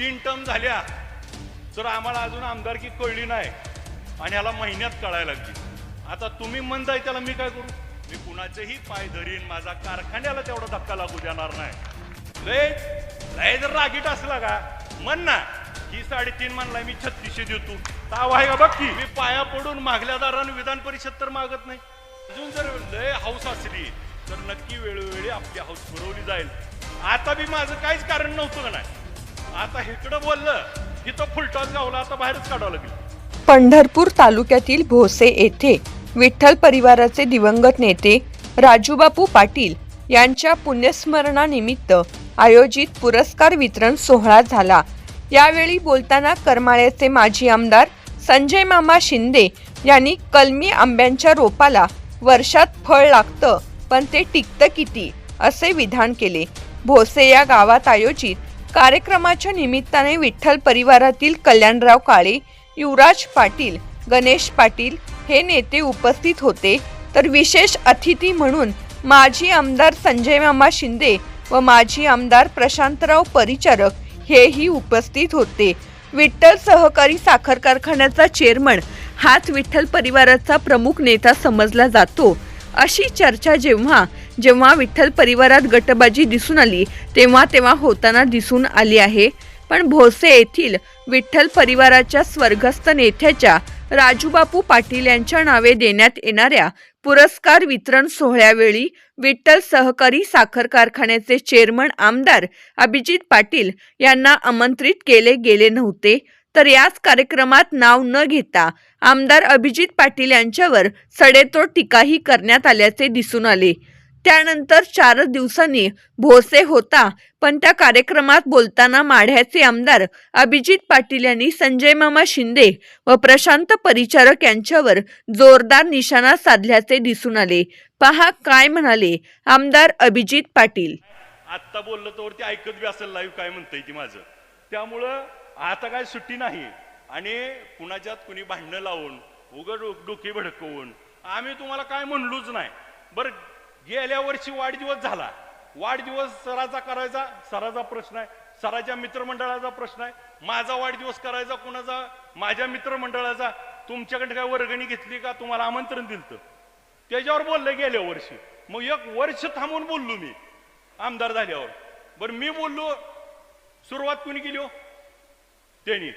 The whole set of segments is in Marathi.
तीन टर्म झाल्या तर आम्हाला अजून आमदारकी कळली नाही. आणि ह्याला महिन्यात कळायला लागली. आता तुम्ही म्हणताय त्याला मी काय करू? मी कुणाचेही पाय धरीन माझा कारखान्याला तेवढा धक्का लागू देणार नाही. लय लय जर रागीट असला का? म्हण ना ही साडेतीन म्हणलाय मी छत्तीसशे देतो. ताव आहे का बघ की? मी पाया पडून मागल्या दारानं विधान परिषद तर मागत नाही. अजून जर लय हाऊस असली तर नक्की वेळोवेळी आपली हाऊस पुरवली जाईल. आता बी माझं काहीच कारण नव्हतं का नाही? आता इकडं बोललं की तो फुलटॉन गावला आता बाहेरच काढावं लागेल. पंढरपूर तालुक्यातील भोसे येथे विठ्ठल परिवाराचे दिवंगत नेते राजूबापू पाटील यांच्या पुण्यस्मरणानिमित्त आयोजित पुरस्कार वितरण सोहळा झाला. यावेळी बोलताना करमाळ्याचे माजी आमदार संजय मामा शिंदे यांनी कलमी आंब्यांच्या रोपाला वर्षात फळ लागतं पण ते टिकतं किती असे विधान केले. भोसे या गावात आयोजित कार्यक्रमाच्या निमित्ताने विठ्ठल परिवारातील कल्याणराव काळे युवराज पाटील गणेश पाटील हे नेते उपस्थित होते. तर विशेष अतिथी म्हणून माजी आमदार संजय मामा शिंदे व माजी आमदार प्रशांतराव परिचारक हेही उपस्थित होते. विठ्ठल सहकारी साखर कारखान्याचा चेअरमन हाच विठ्ठल परिवाराचा प्रमुख नेता समजला जातो. अशी चर्चा जेव्हा जेव्हा विठ्ठल परिवारात गटबाजी दिसून आली तेव्हा तेव्हा होताना दिसून आली आहे. पण भोसे येथील विठ्ठल परिवाराच्या स्वर्गस्थ नेत्याच्या राजूबापू पाटील यांच्या नावे देण्यात येणाऱ्या पुरस्कार वितरण सोहळ्यावेळी विठ्ठल सहकारी साखर कारखान्याचे चेअरमन आमदार अभिजित पाटील यांना आमंत्रित केले गेले नव्हते. तर याच कार्यक्रमात नाव न घेता आमदार अभिजित पाटील यांच्यावर सडेतोड टीकाही करण्यात आल्याचे दिसून आले. त्यानंतर चारच दिवसांनी भोसे होता. पण त्या कार्यक्रमात बोलताना माढ्याचे आमदार अभिजित पाटील यांनी संजय मामा शिंदे व प्रशांत परिचारक यांच्यावर जोरदार निशाणा साधल्याचे दिसून आले. पहा काय म्हणाले आमदार अभिजित पाटील. आत्ता बोललं तर ते ऐकत बी असेल लाईव्ह काय म्हणतंय ती माझं. त्यामुळं आता काय सुट्टी नाही. आणि कुणाच्यात कुणी भांडणं लावून उघड डोके भडकवून आम्ही तुम्हाला काय म्हणलोच नाही. बरं गेल्या वर्षी वाढदिवस झाला. वाढदिवस सराचा करायचा सराचा प्रश्न आहे. सराच्या मित्रमंडळाचा प्रश्न आहे. माझा वाढदिवस करायचा कुणाचा? माझ्या मित्रमंडळाचा. तुमच्याकडे काय वर्गणी घेतली का? तुम्हाला आमंत्रण दिलं त्याच्यावर बोललं गेल्या वर्षी. मग एक वर्ष थांबून बोललो मी आमदार झाल्यावर. बरं मी बोललो सुरुवात कुणी केली हो? त्यांनी.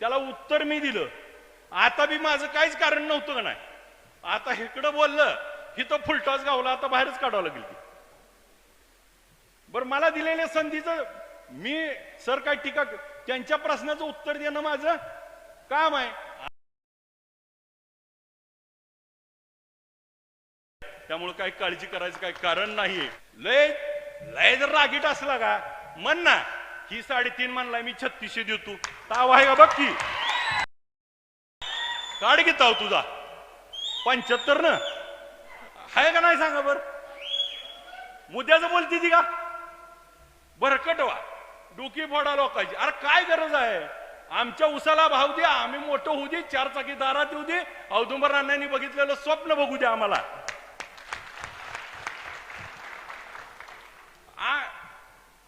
त्याला उत्तर मी दिलं. आता बी माझं काहीच कारण नव्हतं का नाही? आता इकडं बोललं हिथं फुलटॉस गावला आता बाहेरच काढावं लागेल की बरं मला दिलेल्या संधीचं मी सर काय टीका त्यांच्या प्रश्नाचं उत्तर देणं माझं काम आहे. त्यामुळे काही काळजी करायचं काही कारण नाहीये. लय लय जर रागीट असला का म्हण ना ही साडेतीन म्हणलाय मी छत्तीसशे देतो. ताव आहे का बघ की. काढ की तुझा. पंच्याहत्तर न. आहे का नाही सांगा बर? मुद्द्याचं बोलती ती का? बरकट वा डोकी फोडा लोकांची. अरे काय गरज आहे? आमच्या उसाला भाव द्या आम्ही मोठं होऊ दे चार चाकी दारात येऊ दे. औदुंबर अण्णांनी बघितलेलं स्वप्न बघू द्या आम्हाला. आ-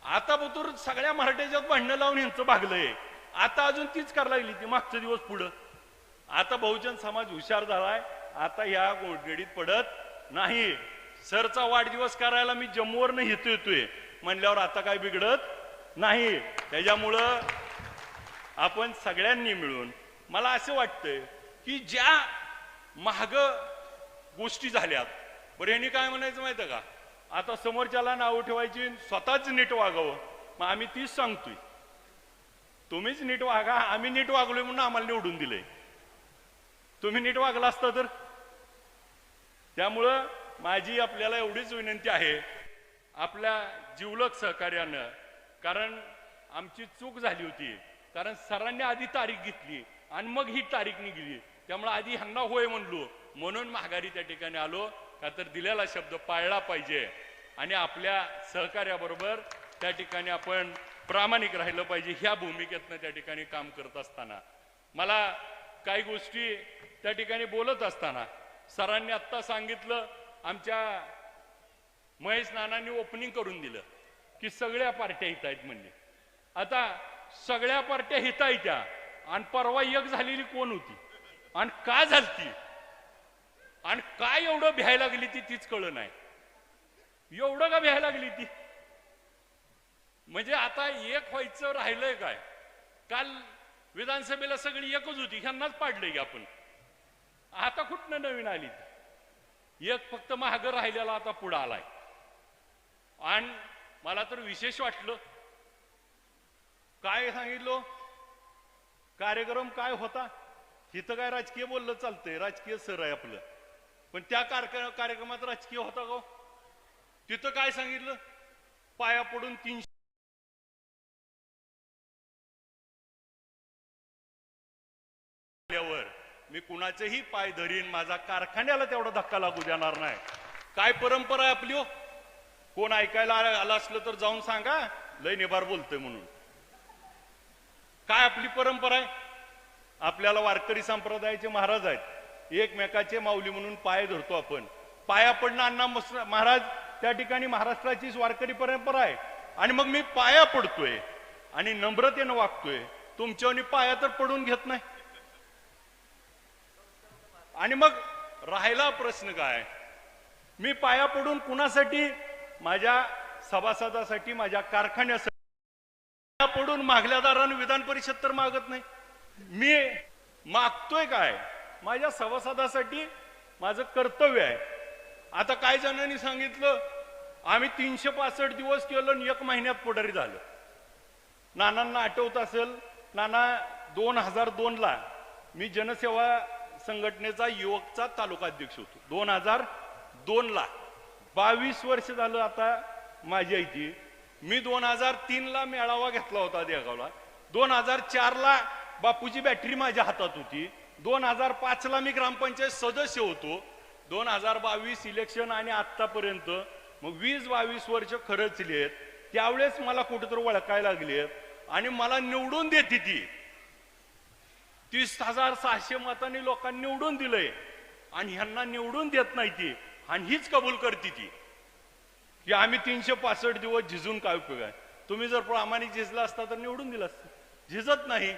आता बतूर सगळ्या मराठ्याच्यात भांडणं लावून यांचं भागलंय. आता अजून तीच करायला लागली ती मागचे दिवस पुढं. आता बहुजन समाज हुशार झालाय. आता ह्या गोडगडीत पडत नाही सरचा वाढदिवस करायला मी जम्मूवरनं येतो येतोय. म्हणल्यावर आता काय बिघडत नाही. त्याच्यामुळं आपण सगळ्यांनी मिळून मला असं वाटतंय की ज्या महाग गोष्टी झाल्यात बरं यांनी काय म्हणायचं माहितं का? आता समोरच्याला नावं ठेवायची स्वतःच नीट वागावं. मग आम्ही तीच सांगतोय. तुम्हीच नीट वागा आम्ही नीट वागलोय म्हणून आम्हाला निवडून दिलंय. तुम्ही नीट वागला असता तर? त्यामुळं माझी आपल्याला एवढीच विनंती आहे आपल्या जिवलक सहकार्यानं कारण आमची चूक झाली होती कारण सरांनी आधी तारीख घेतली आणि मग ही तारीख निघली. त्यामुळे आधी ह्यांना होय म्हणलो म्हणून माघारी त्या ठिकाणी आलो का तर दिलेला शब्द पाळला पाहिजे आणि आपल्या सहकार्याबरोबर त्या ठिकाणी आपण प्रामाणिक राहिलं पाहिजे ह्या भूमिकेतनं त्या ठिकाणी काम करत असताना. मला काही गोष्टी त्या ठिकाणी बोलत असताना सरांनी आत्ता सांगितलं आमच्या महेश नानांनी ओपनिंग करून दिलं की सगळ्या पार्ट्या हित आहेत म्हणजे आता सगळ्या पार्ट्या हितायत्या आणि परवा एक झालेली कोण होती? आणि का झालती? आणि काय एवढं भ्यायला लागली ती तीच कळ नाही. एवढं का भ्यायला लागली ती? म्हणजे आता एक व्हायचं राहिलंय काय? काल विधानसभेला सगळी एकच होती ह्यांनाच पाडलंय की आपण. आता कुठनं नवीन आली एक फक्त महाग राहिलेला आता पुढं आलाय. आणि मला तर विशेष वाटलं काय सांगितलं? कार्यक्रम काय होता? इथं काय राजकीय बोललं चालतंय? राजकीय सर आहे आपलं. पण त्या कार्यक्रमात राजकीय होता गो हो? तिथं काय सांगितलं? पाया पडून तीनशे आल्यावर. मी कुणाचेही पाय धरीन माझा कारखान्याला तेवढा धक्का लागू देणार नाही. काय परंपरा आहे आपली हो? कोण ऐकायला आलं असलं तर जाऊन सांगा. लय निभार बोलतोय म्हणून. काय आपली परंपरा आहे? आपल्याला वारकरी संप्रदायाचे महाराज आहेत. एकमेकाचे माऊली म्हणून पाय धरतो आपण. पाया पडणं अण्णा महाराज त्या ठिकाणी महाराष्ट्राचीच वारकरी परंपरा आहे. आणि मग मी पाया पडतोय आणि नम्रतेनं वागतोय. तुमच्या पाया तर पडून घेत नाही. आणि मग राहिला प्रश्न काय? मी पाया पडून कुणासाठी? माझ्या सभासदासाठी माझ्या कारखान्यासाठी. पाया पडून मागल्यादारानं विधान परिषद तर मागत नाही. मी मागतोय काय? माझ्या सभासदासाठी माझं कर्तव्य आहे. आता काय जणांनी सांगितलं आम्ही तीनशे पासष्ट दिवस केलं आणि एक महिन्यात पुढारी झालं. नानांना आठवत असेल नाना दोन हजार दोनला मी जनसेवा संघटनेचा युवकचा तालुका अध्यक्ष होतो. दोन हजार दोन ला बावीस वर्ष झालं आता माझी आईची. मी दोन हजार तीन ला मेळावा घेतला होता देगावला दोन हजार चार ला बापूची बॅटरी माझ्या हातात होती. दोन हजार पाच ला मी ग्रामपंचायत सदस्य होतो. दोन हजार बावीस इलेक्शन आणि आतापर्यंत मग वीस बावीस वर्ष खरंचली आहेत त्यावेळेस मला कुठेतरी ओळखायला लागली आहेत आणि मला निवडून देते ती. तीस हजार सहाशे मतांनी लोकांनी निवडून दिलंय. आणि ह्यांना निवडून देत नाही ती. आणि हीच कबूल करते ती. की आम्ही तीनशे पासष्ट दिवस झिजून काय उपयोग आहे? तुम्ही जर प्रामाणिक झिजला असता तर निवडून दिला असतं. झिजत नाही.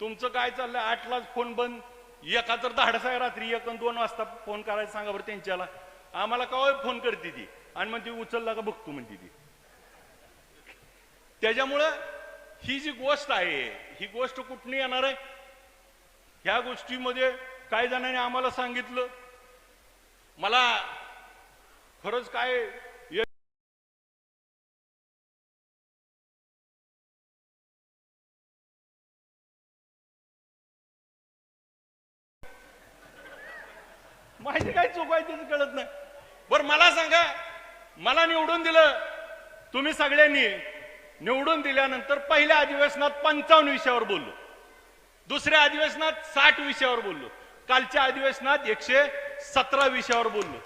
तुमचं काय चाललंय? आठलाच फोन बंद. एका तर धाडस आहे रात्री एक दोन वाजता फोन करायला सांगा बरं त्यांच्याला. आम्हाला काय फोन करते ती. आणि मग ती उचलला का बघतो म्हणते ती. त्याच्यामुळं ही जी गोष्ट आहे ही गोष्ट कुठून येणार आहे? ह्या गोष्टीमध्ये काही जणांनी आम्हाला सांगितलं. मला खरंच काय माझी काय चूक आहे त्याचं कळत नाही. बरं मला सांगा मला निवडून दिलं तुम्ही सगळ्यांनी निवडून दिल्यानंतर पहिल्या अधिवेशनात पंचावन्न विषयावर बोललो. दुसऱ्या अधिवेशनात साठ विषयावर बोललो. कालच्या अधिवेशनात एकशे सतरा विषयावर बोललो.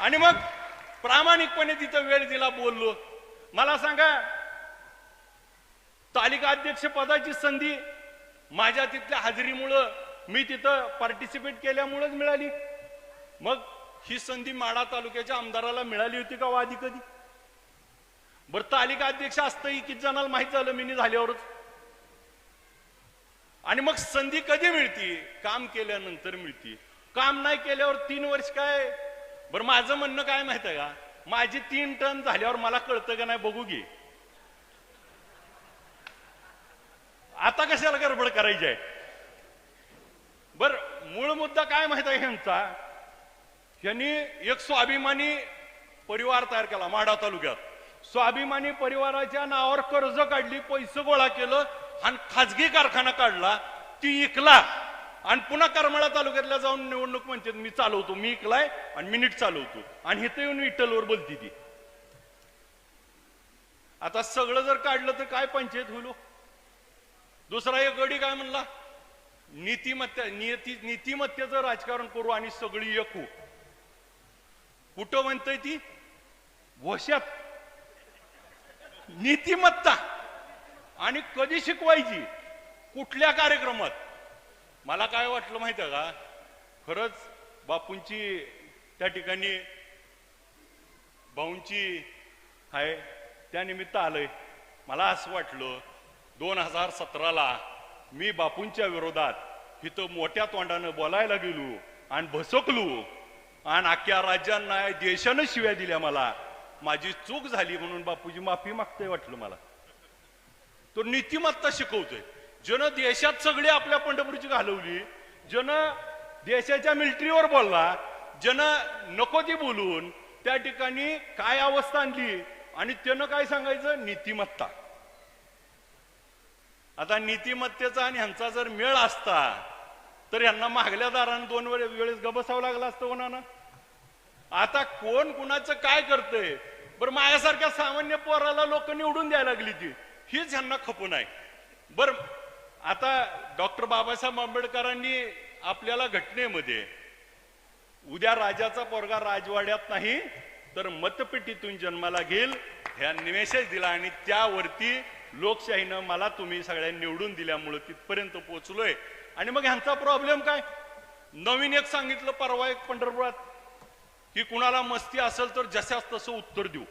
आणि मग प्रामाणिकपणे तिथं वेळ दिला बोललो. मला सांगा तालिका अध्यक्ष पदाची संधी माझ्या तिथल्या हजेरीमुळं मी तिथं पार्टिसिपेट केल्यामुळेच मिळाली. मग ही संधी माडा तालुक्याच्या आमदाराला मिळाली होती का वादी कधी? बरं तालिका अध्यक्ष असतंही किती जणांना माहीत झालं मी झाल्यावरच. आणि मग संधी कधी मिळती? काम केल्यानंतर मिळती. काम नाही केल्यावर तीन वर्ष काय? बरं माझं म्हणणं काय माहीत आहे का? माझी तीन टन झाल्यावर मला कळतं का नाही बघू घे आता कशाला गडबड करायची आहे? बर मूळ मुद्दा काय माहीत आहे ह्यांचा? यांनी एक स्वाभिमानी परिवार तयार केला माढा तालुक्यात. स्वाभिमानी परिवाराच्या नावावर कर्ज काढली पैसे गोळा केलं आणि खाजगी कारखाना काढला ती इकला. आणि पुन्हा करमाळा तालुक्यातल्या जाऊन निवडणूक म्हणते मी चालवतो मी इकलाय आणि मिनिट चालवतो. आणि इथं येऊन विठ्ठलवर बोलती ती. आता सगळं जर काढलं तर काय पंचायत होईल हो? दुसरा एक गडी काय म्हणला? नीतिमत्ता नियती नीतिमत्तेचं राजकारण करू आणि सगळी एकू हो. कुठं म्हणतय ती? वशात. नीतिमत्ता. आणि कधी शिकवायची? कुठल्या कार्यक्रमात? मला काय वाटलं माहिती आहे का? खरंच बापूंची त्या ठिकाणी भाऊंची आहे त्या निमित्त आलंय. मला असं वाटलं दोन हजार सतराला मी बापूंच्या विरोधात इथं मोठ्या तोंडानं बोलायला गेलो आणि भसकलो. आणि अख्ख्या राज्यांना देशानं शिव्या दिल्या मला. माझी चूक झाली म्हणून बापूजी माफी मागतोय वाटलं मला. तो नीतिमत्ता शिकवतोय. ज्यानं देशात सगळी आपल्या पंढरपूरची घालवली ज्यानं देशाच्या मिलिटरीवर बोलला ज्यानं नको ती बोलून त्या ठिकाणी काय अवस्था आणली आणि त्यानं काय सांगायचं? नीतिमत्ता. आता नीतिमत्तेचा आणि ह्यांचा जर मेळ असता तर यांना मागल्या दारानं दोन वेळे वेळेस गबसावं लागलं असतं कोणानं? आता कोण कुणाचं काय करतंय? बरं माझ्यासारख्या सामान्य पोराला लोक निवडून द्यायला लागली ती. हीच ह्यांना खपून आहे बर आता डॉक्टर बाबासाहेब आंबेडकरांनी आपल्याला घटनेमध्ये उद्या राजाचा पोरगा राजवाड्यात नाही तर मतपेटीतून जन्माला घेईल ह्या निमेषच दिला आणि त्यावरती लोकशाहीनं मला तुम्ही सगळ्या निवडून दिल्यामुळं तिथपर्यंत पोहोचलोय. आणि मग ह्यांचा प्रॉब्लेम काय? नवीन एक सांगितलं परवा एक पंढरपुरात की कुणाला मस्ती असेल तर जशाच तसं उत्तर देऊ.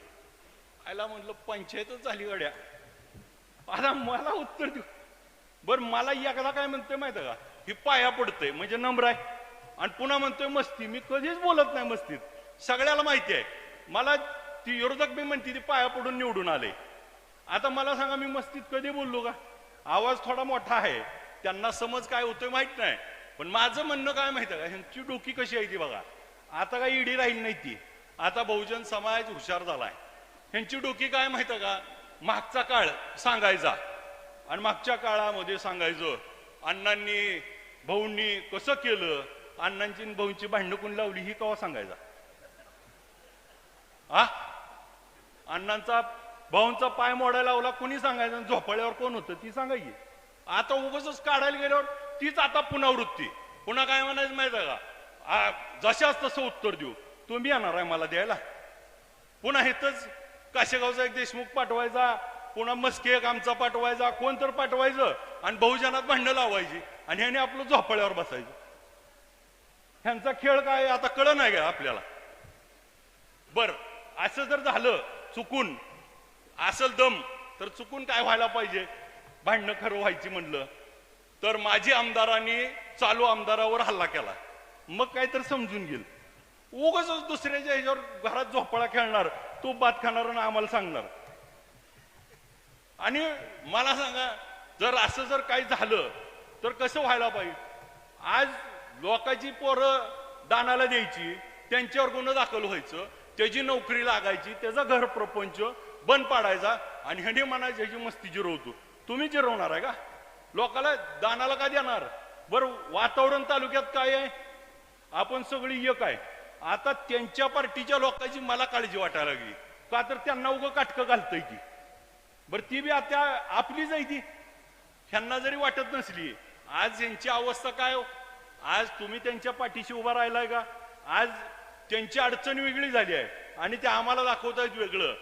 आयला म्हटलं पंचायतच झाली गड्या. आता मला उत्तर देऊ. बर मला एकदा काय म्हणतोय माहिती का? ही पाया पडतंय म्हणजे नम्र आहे. आणि पुन्हा म्हणतोय मस्ती. मी कधीच बोलत नाही मस्तीत. सगळ्याला माहिती आहे. मला ती विरोधक मी म्हणते ती पाया पडून निवडून आले. आता मला सांगा मी मस्तीत कधी बोललो का? आवाज थोडा मोठा आहे. त्यांना समज काय होतोय माहीत नाही. पण माझं म्हणणं काय माहिती का? ह्यांची डोकी कशी आहे ती बघा. आता काही इडी राहील नाही ती. आता बहुजन समाज हुशार झालाय. ह्यांची डोकी काय माहिती का? मागचा काळ सांगायचा. आणि मागच्या काळामध्ये सांगायचं अण्णांनी भाऊंनी कसं केलं? अण्णांची भाऊंची भांडणं कोण लावली ही कवा सांगायचा? आ? अण्णांचा भाऊंचा पाय मोडायला लावला कोणी सांगायचं? आणि झोपाळ्यावर कोण होतं? ती सांगायची आता उगाच काढायला गेल्यावर तीच आता पुनरावृत्ती. पुन्हा काय म्हणायचं माहिती आहे का? जशाच तसं उत्तर देऊ. तुम्ही येणार आहे मला द्यायला. पुन्हा हेच काशेगावचा एक देशमुख पाठवायचा पुन्हा मस्के एक आमचा पाठवायचा कोण तर पाठवायचं आणि बहुजनात भांडणं लावायची आणि ह्याने आपलं झोपाळ्यावर बसायचं. ह्यांचा खेळ काय आता कळ नाही का आपल्याला? बर असं जर झालं चुकून असल दम तर चुकून काय व्हायला पाहिजे? भांडणं खरं व्हायची म्हणलं तर माझी आमदारांनी चालू आमदारावर हल्ला केला. मग काय तर समजून घेईल. उगच दुसऱ्याच्या ह्याच्यावर घरात झोपाळा खेळणार तो बात खाणार आणि आम्हाला सांगणार. आणि मला सांगा जर असं जर काही झालं तर कसं व्हायला पाहिजे? आज लोकांची पोरं दानाला द्यायची त्यांच्यावर गुन्हा दाखल व्हायचं त्याची नोकरी लागायची त्याचा घर प्रपंच बंद पाडायचा आणि ह्याने म्हणायचं ह्याची मस्ती जिरवतो. तुम्ही जिरवणार आहे का? लोकाला दानाला का देणार? बरं वातावरण तालुक्यात काय आहे? आपण सगळी एक आहे. आता त्यांच्या पार्टीच्या लोकांची मला काळजी वाटायला लागली. का तर त्यांना उगं काटकं घालतंय की. बरं ती बी आता आपलीच आहे ती. ह्यांना जरी वाटत नसली आज यांची अवस्था काय हो? आज तुम्ही त्यांच्या पाठीशी उभा राहिलाय का? आज त्यांची अडचण वेगळी झाली आहे आणि ते आम्हाला दाखवतायत वेगळं.